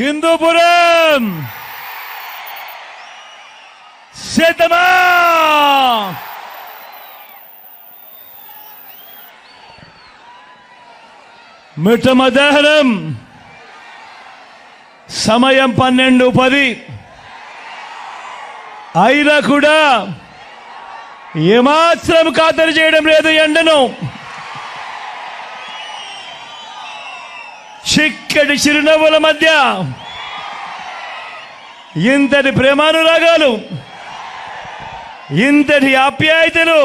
హిందూపురం సిద్ధమా మిట్ట మధ్యాహ్నం సమయం పన్నెండు పది అయినా కూడా ఏమాత్రం ఖాతరు చేయడం లేదు ఎండను చిక్కటి చిరునవ్వుల మధ్య ఇంతటి ప్రేమానురాగాలు ఇంతటి ఆప్యాయతలు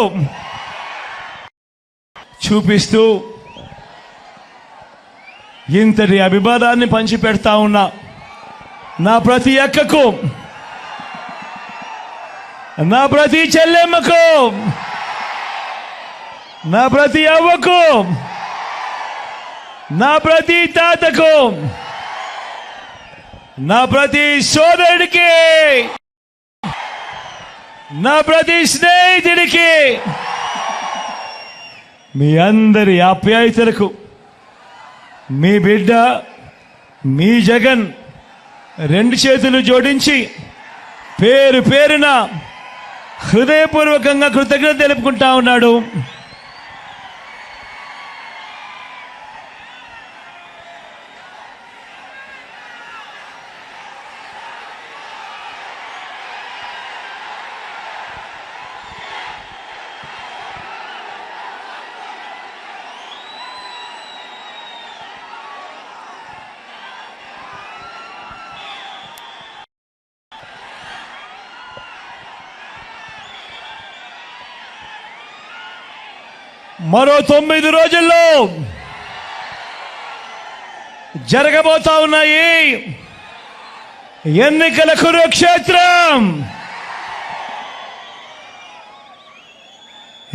చూపిస్తూ ఇంతటి అభిమానాన్ని పంచిపెడతా ఉన్నా నా ప్రతి అక్కకు నా ప్రతి చెల్లెమ్మకు నా ప్రతి అవ్వకు నా ప్రతి తాతకు నా ప్రతి సోదరుడికి నా ప్రతి స్నేహితుడికి మీ అందరి ఆప్యాయతలకు మీ బిడ్డ మీ జగన్ రెండు చేతులు జోడించి పేరు పేరున హృదయపూర్వకంగా కృతజ్ఞత తెలుపుకుంటా ఉన్నాడు. మరో తొమ్మిది రోజుల్లో జరగబోతా ఉన్నాయి ఎన్నికల కురుక్షేత్రం.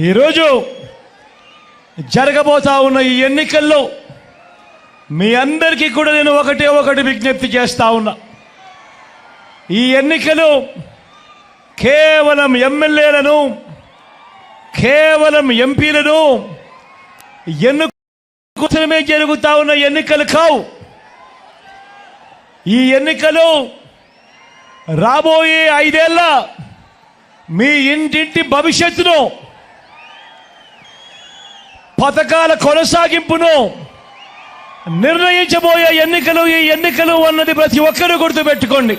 ఈరోజు జరగబోతా ఉన్న ఈ ఎన్నికల్లో మీ అందరికీ కూడా నేను ఒకటే ఒకటి విజ్ఞప్తి చేస్తా ఉన్నా. ఈ ఎన్నికలు కేవలం ఎమ్మెల్యేలను కేవలం ఎంపీలను ఎన్నుకోసమే జరుగుతా ఉన్న ఎన్నికలు కావు. ఈ ఎన్నికలు రాబోయే ఐదేళ్ళ మీ ఇంటింటి భవిష్యత్తును పథకాల కొనసాగింపును నిర్ణయించబోయే ఎన్నికలు ఈ ఎన్నికలు అన్నది ప్రతి ఒక్కరూ గుర్తుపెట్టుకోండి.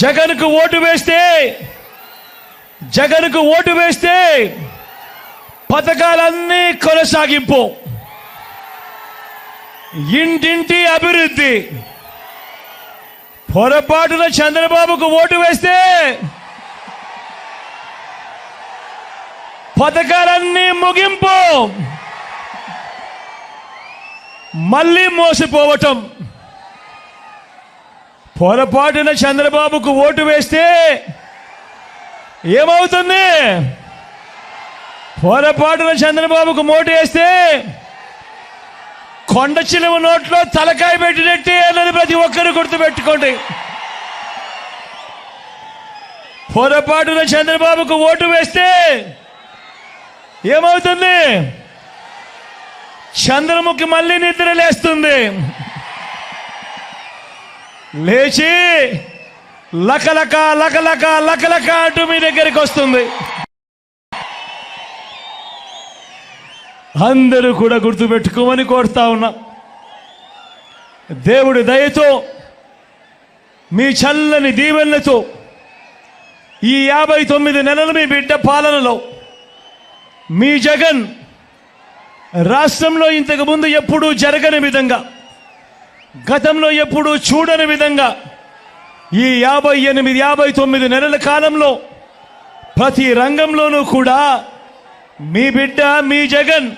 జగన్కు ఓటు వేస్తే జగన్కు ఓటు వేస్తే పథకాలన్నీ కొనసాగింపు. ఇంటింటి అభివృద్ధి. పొరపాటున చంద్రబాబుకు ఓటు వేస్తే పథకాలన్నీ ముగింపు. మళ్ళీ మోసపోవటం. పొరపాటున చంద్రబాబుకు ఓటు వేస్తే ఏమవుతుంది? పొరపాటున చంద్రబాబుకు మోటు వేస్తే కొండ చిలువ నోట్లో తలకాయ పెట్టినట్టే అన్నది ప్రతి ఒక్కరు గుర్తుపెట్టుకోండి. పొరపాటున చంద్రబాబుకు ఓటు వేస్తే ఏమవుతుంది? చంద్రముఖి మళ్ళీ నిద్ర లేస్తుంది లేచి లకలక లకలక లకలక అంటూ మీ దగ్గరికి వస్తుంది. అందరూ కూడా గుర్తుపెట్టుకోమని కోరుతా ఉన్నా. దేవుడి దయతో మీ చల్లని దీవెనలతో ఈ యాభై తొమ్మిది నెలలు మీ బిడ్డ పాలనలో మీ జగన్ రాష్ట్రంలో ఇంతకు ముందు ఎప్పుడూ జరగని విధంగా గతంలో ఎప్పుడూ చూడని విధంగా ఈ యాభై ఎనిమిది యాభై తొమ్మిది నెలల కాలంలో ప్రతి రంగంలోనూ కూడా మీ బిడ్డ మీ జగన్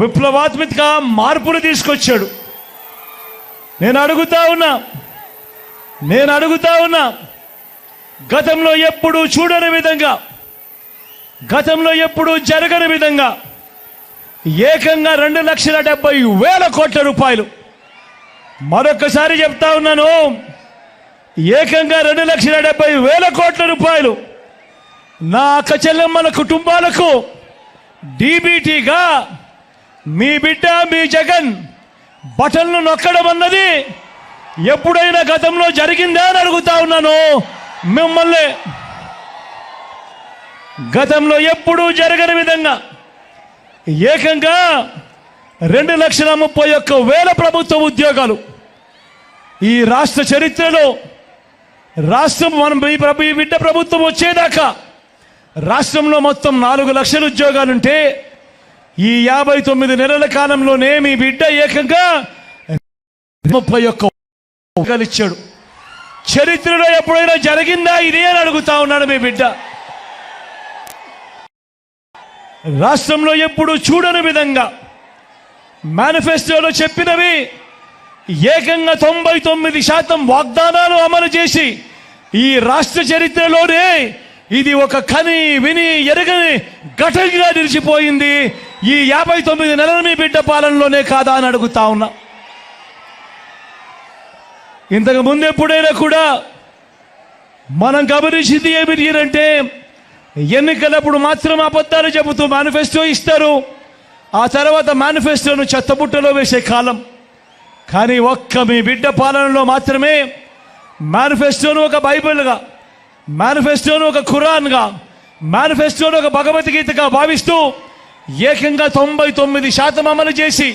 విప్లవాత్మక మార్పులు తీసుకొచ్చాడు. నేను అడుగుతా ఉన్నా నేను అడుగుతా ఉన్నా గతంలో ఎప్పుడూ చూడని విధంగా గతంలో ఎప్పుడూ జరగని విధంగా ఏకంగా రెండు లక్షల డెబ్బై వేల కోట్ల రూపాయలు. మరొకసారి చెప్తా ఉన్నాను ఏకంగా రెండు లక్షల డెబ్బై వేల కోట్ల రూపాయలు నా అక్క చెల్లెమ్మల కుటుంబాలకు డీబీటీగా మీ బిడ్డ మీ జగన్ బటన్లు నొక్కడం అన్నది ఎప్పుడైనా గతంలో జరిగిందా అని అడుగుతా ఉన్నాను. మిమ్మల్ని గతంలో ఎప్పుడూ జరగని విధంగా ఏకంగా రెండు లక్షల ముప్పై ఒక్క వేల ప్రభుత్వ ఉద్యోగాలు ఈ రాష్ట్ర చరిత్రలో రాష్ట్రం మనం ఈ ప్రభు ఈ బిడ్డ ప్రభుత్వం వచ్చేదాకా రాష్ట్రంలో మొత్తం నాలుగు లక్షల ఉద్యోగాలుంటే ఈ యాభై తొమ్మిది నెలల కాలంలోనే మీ బిడ్డ ఏకంగా ముప్పై ఒక్క ఇచ్చాడు. చరిత్రలో ఎప్పుడైనా జరిగిందా? ఇదే అని అడుగుతా ఉన్నాడు మీ బిడ్డ. రాష్ట్రంలో ఎప్పుడు చూడని విధంగా మేనిఫెస్టోలో చెప్పినవి ఏకంగా తొంభై తొమ్మిది శాతం వాగ్దానాలు అమలు చేసి ఈ రాష్ట్ర చరిత్రలోనే ఇది ఒక కని విని ఎరగని ఘటనగా నిలిచిపోయింది. ఈ యాభై తొమ్మిది నెలల మీ బిడ్డ పాలనలోనే కాదా అని అడుగుతా ఉన్నా. ఇంతకు ముందు ఎప్పుడైనా కూడా మనం గమనించింది ఏమిటి అంటే ఎన్నికలప్పుడు మాత్రం అబద్ధాలు చెబుతూ మేనిఫెస్టో ఇస్తారు. ఆ తర్వాత మేనిఫెస్టోను చెత్తబుట్టలో వేసే కాలం. కానీ ఒక్క మీ బిడ్డ పాలనలో మాత్రమే మేనిఫెస్టోను ఒక బైబిల్గా మేనిఫెస్టోను ఒక ఖురాన్గా మేనిఫెస్టోను ఒక భగవద్గీతగా భావిస్తూ ఏకంగా తొంభై తొమ్మిది శాతం అమలు చేసి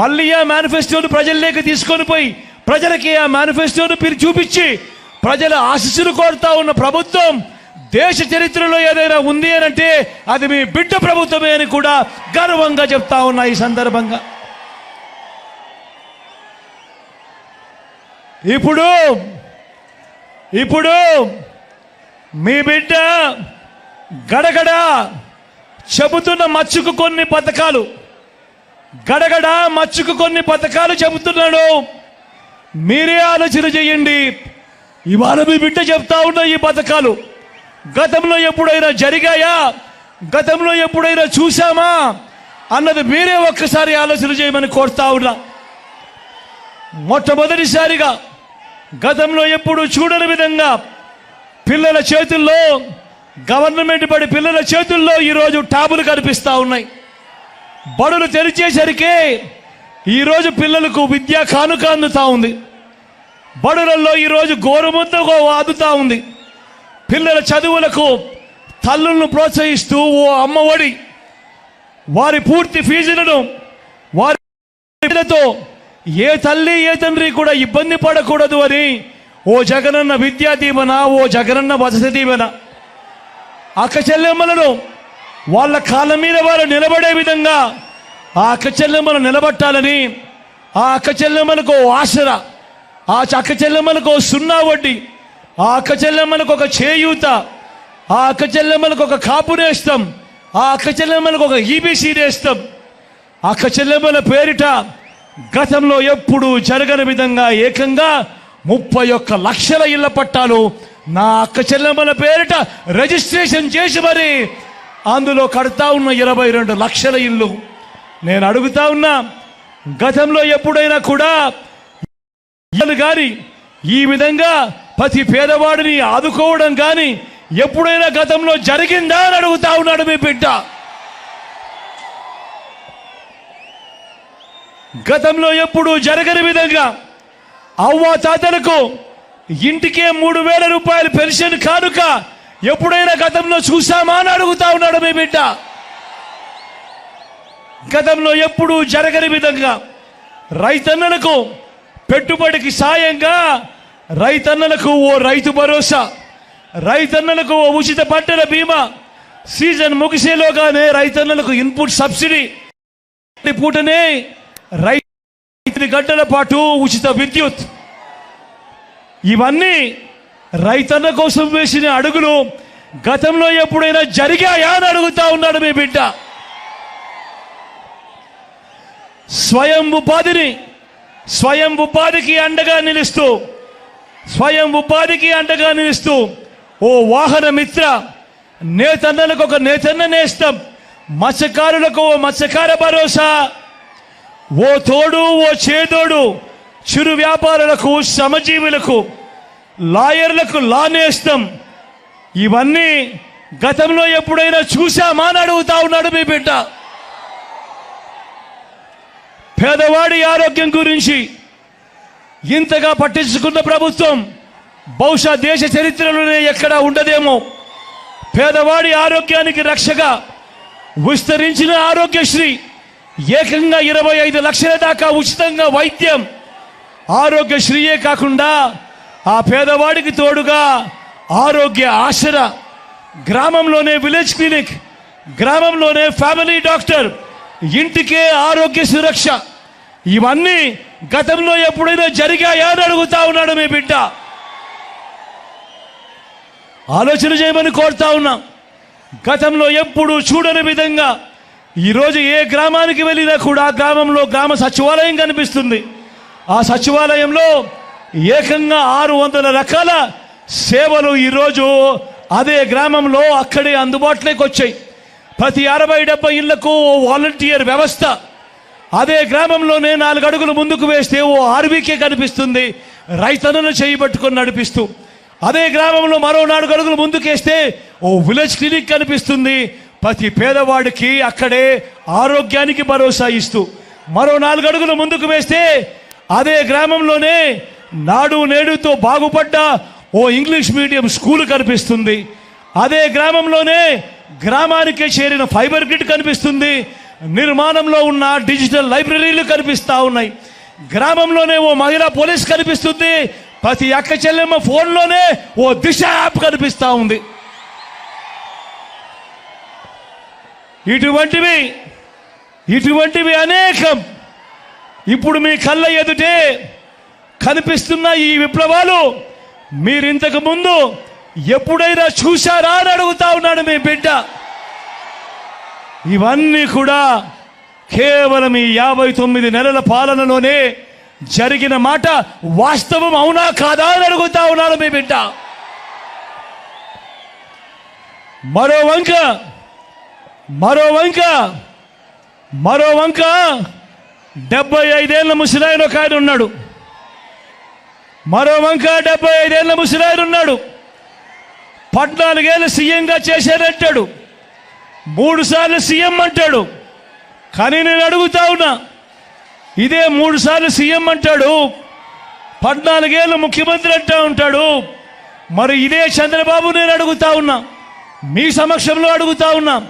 మళ్ళీ ఆ మేనిఫెస్టోను ప్రజల్లోకి తీసుకొని పోయి ప్రజలకి ఆ మేనిఫెస్టోను పిలి చూపించి ప్రజల ఆశీస్సులు కోరుతా ఉన్న ప్రభుత్వం దేశ చరిత్రలో ఏదైనా ఉంది అని అంటే అది మీ బిడ్డ ప్రభుత్వమే అని కూడా గర్వంగా చెప్తా ఉన్నా ఈ సందర్భంగా. ఇప్పుడు ఇప్పుడు మీ బిడ్డ గడగడ చెబుతున్న మచ్చుకు కొన్ని పథకాలు. గడగడ మచ్చుకు కొన్ని పథకాలు చెబుతున్నాడు. మీరే ఆలోచన చేయండి. ఇవాళ మీ బిడ్డ చెప్తా ఉన్న ఈ పథకాలు గతంలో ఎప్పుడైనా జరిగాయా? గతంలో ఎప్పుడైనా చూసామా అన్నది మీరే ఒక్కసారి ఆలోచన చేయమని కోరుతా ఉన్నా. మొట్టమొదటిసారిగా గతంలో ఎప్పుడు చూడని విధంగా పిల్లల చేతుల్లో గవర్నమెంట్ పడి పిల్లల చేతుల్లో ఈరోజు ట్యాబులు కనిపిస్తూ ఉన్నాయి. బడులు తెరిచేసరికి ఈరోజు పిల్లలకు విద్యా కానుక అందుతూ ఉంది. బడులలో ఈరోజు గోరుముద్ద ఆదుతూ ఉంది. పిల్లల చదువులకు తల్లులను ప్రోత్సహిస్తూ ఓ అమ్మఒడి వారి పూర్తి ఫీజులను వారి ఏ తల్లి ఏ తండ్రి కూడా ఇబ్బంది పడకూడదు అని ఓ జగనన్న విద్యా దీవెన ఓ జగనన్న వసతి దీవెన. అక్క చెల్లెమ్మలను వాళ్ళ కాళ్ళ మీద వారు నిలబడే విధంగా ఆ అక్క చెల్లెమ్మలు నిలబట్టాలని ఆ అక్క చెల్లెమ్మలకు ఓ ఆసరా ఆ అక్క చెల్లెమ్మలకు ఓ సున్నా వడ్డీ ఆ అక్క చెల్లెమ్మలకు ఒక చేయూత ఆ అక్క చెల్లెమ్మలకు ఒక కాపు నేస్తాం ఆ అక్క చెల్లెమ్మలకు ఒక ఈబీసీ నేస్తాం. అక్క చెల్లెమ్మల పేరిట గతంలో ఎప్పుడు జరగని విధంగా ఏకంగా ముప్పై ఒక్క లక్షల ఇళ్ళ పట్టాలు నా అక్క చెల్లెమ్మల పేరిట రిజిస్ట్రేషన్ చేసి మరి అందులో కడతా ఉన్న ఇరవై రెండు లక్షల ఇల్లు. నేను అడుగుతా ఉన్నా గతంలో ఎప్పుడైనా కూడా ఇల్లు కానీ ఈ విధంగా ప్రతి పేదవాడిని ఆదుకోవడం కానీ ఎప్పుడైనా గతంలో జరిగిందా అని అడుగుతా ఉన్నాడు మీ బిడ్డ. గతంలో ఎప్పుడు జరగని విధంగా అవ్వ తాతలకు ఇంటికే మూడు వేల రూపాయలు పెన్షన్ కానుక ఎప్పుడైనా గతంలో చూసామా అని అడుగుతా ఉన్నాడు మీ బిడ్డ. గతంలో ఎప్పుడు జరగని విధంగా రైతన్నలకు పెట్టుబడికి సాయంగా రైతన్నలకు ఓ రైతు భరోసా రైతన్నలకు ఓ ఉచిత పంటల బీమా సీజన్ ముగిసేలోగానే రైతన్నలకు ఇన్పుట్ సబ్సిడీ పూటనే రైతు గంటల పాటు ఉచిత విద్యుత్. ఇవన్నీ రైతన్న కోసం వేసిన అడుగులు గతంలో ఎప్పుడైనా జరిగాయా అని అడుగుతా ఉన్నాడు మీ బిడ్డ. స్వయం ఉపాధిని స్వయం ఉపాధికి అండగా నిలుస్తూ స్వయం ఉపాధికి అండగా నిలుస్తూ ఓ వాహన మిత్ర నేతన్నలకు ఒక నేతన్న నేస్తం మత్స్యకారులకు ఓ మత్స్యకార భరోసా. ఓ తోడు ఓ చేదోడు చిరు వ్యాపారులకు శ్రమజీవులకు లాయర్లకు లా నేస్తం ఇవన్నీ గతంలో ఎప్పుడైనా చూశామా అని అడుగుతా ఉన్నాడు మీ బిడ్డ. పేదవాడి ఆరోగ్యం గురించి ఇంతగా పట్టించుకున్న ప్రభుత్వం బహుశా దేశ చరిత్రలోనే ఎక్కడా ఉండదేమో. పేదవాడి ఆరోగ్యానికి రక్షగా విస్తరించిన ఆరోగ్యశ్రీ ఏకంగా ఇరవై ఐదు లక్షల దాకా ఉచితంగా వైద్యం ఆరోగ్యశ్రీయే కాకుండా ఆ పేదవాడికి తోడుగా ఆరోగ్య ఆశర గ్రామంలోనే విలేజ్ క్లినిక్ గ్రామంలోనే ఫ్యామిలీ డాక్టర్ ఇంటికే ఆరోగ్య సురక్ష. ఇవన్నీ గతంలో ఎప్పుడైనా జరిగాయా అని అడుగుతా ఉన్నాడు మీ బిడ్డ. ఆలోచన చేయమని కోరుతా ఉన్నాం. గతంలో ఎప్పుడు చూడని విధంగా ఈరోజు ఏ గ్రామానికి వెళ్ళినా కూడా ఆ గ్రామంలో గ్రామ సచివాలయం కనిపిస్తుంది. ఆ సచివాలయంలో ఏకంగా ఆరు వందల రకాల సేవలు ఈరోజు అదే గ్రామంలో అక్కడే అందుబాటులోకి వచ్చాయి. ప్రతి అరవై డెబ్బై ఇళ్ళకు ఓ వాలంటీర్ వ్యవస్థ. అదే గ్రామంలోనే నాలుగు అడుగులు ముందుకు వేస్తే ఓ ఆర్బీకే కనిపిస్తుంది. రైతన్నను చేయబట్టుకొని నడిపిస్తూ. అదే గ్రామంలో మరో నాలుగు అడుగులు ముందుకేస్తే ఓ విలేజ్ క్లినిక్ కనిపిస్తుంది. ప్రతి పేదవాడికి అక్కడే ఆరోగ్యానికి భరోసా ఇస్తూ మరో నాలుగు అడుగులు ముందుకు వేస్తే అదే గ్రామంలోనే నాడు నేడుతో బాగుపడ్డ ఓ ఇంగ్లీష్ మీడియం స్కూల్ కనిపిస్తుంది. అదే గ్రామంలోనే గ్రామానికే చేరిన ఫైబర్ గ్రిడ్ కనిపిస్తుంది. నిర్మాణంలో ఉన్న డిజిటల్ లైబ్రరీలు కనిపిస్తూ ఉన్నాయి. గ్రామంలోనే ఓ మహిళా పోలీస్ కనిపిస్తుంది. ప్రతి అక్క చెల్లెమ్మ ఫోన్లోనే ఓ దిశ యాప్ కనిపిస్తూ ఉంది. ఇటువంటివి ఇటువంటివి అనేకం. ఇప్పుడు మీ కళ్ళ ఎదుటే కనిపిస్తున్న ఈ విప్లవాలు మీరు ఇంతకు ముందు ఎప్పుడైనా చూశారా అని అడుగుతా ఉన్నాడు మీ బిడ్డ. ఇవన్నీ కూడా కేవలం ఈ యాభై తొమ్మిది నెలల పాలనలోనే జరిగిన మాట వాస్తవం అవునా కాదా అని అడుగుతా ఉన్నాడు మీ బిడ్డ. మరో వంక మరో వంక మరో వంక డెబ్బై ఐదేళ్ళ ముసిరాయన ఒక ఆయన ఉన్నాడు. మరో వంక డెబ్బై ఐదేళ్ళ ముసిరాయన ఉన్నాడు. పద్నాలుగేళ్ళు సీఎంగా చేశాడంటాడు. మూడు సార్లు సీఎం అంటాడు. కానీ నేను అడుగుతా ఉన్నా ఇదే మూడు సార్లు సీఎం అంటాడు. పద్నాలుగేళ్ళు ముఖ్యమంత్రి అంటా ఉంటాడు. మరి ఇదే చంద్రబాబు నేను అడుగుతా ఉన్నా మీ సమక్షంలో అడుగుతా ఉన్నా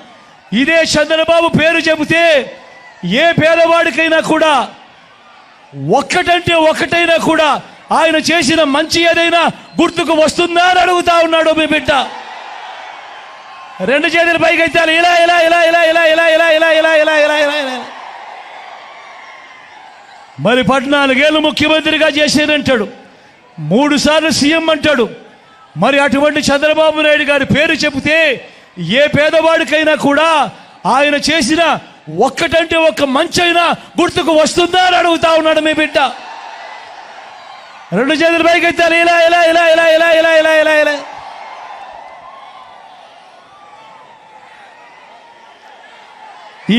ఇదే చంద్రబాబు పేరు చెబితే ఏ పేదవాడికైనా కూడా ఒక్కటంటే ఒక్కటైనా కూడా ఆయన చేసిన మంచి ఏదైనా గుర్తుకు వస్తుందా అని అడుగుతా ఉన్నాడు మీ బిడ్డ రెండు చేతులు పైకి ఎత్తాలి ఇలా ఇలా ఇలా ఇలా ఇలా ఇలా ఇలా ఇలా ఇలా ఇలా ఇలా ఇలా ఇలా మరి పద్నాలుగేళ్ళు ముఖ్యమంత్రిగా చేసేనంటాడు మూడు సార్లు సీఎం అంటాడు మరి అటువంటి చంద్రబాబు నాయుడు గారి పేరు చెబితే ఏ పేదవాడికైనా కూడా ఆయన చేసిన ఒక్కటంటే ఒక్క మంచైనా గుర్తుకు వస్తుందా అని అడుగుతా ఉన్నాడు మీ బిడ్డ. రెండు చేతులు పైకి ఎత్తాలి ఇలా ఇలా ఇలా ఇలా ఇలా ఇలా ఇలా ఇలా ఇలా.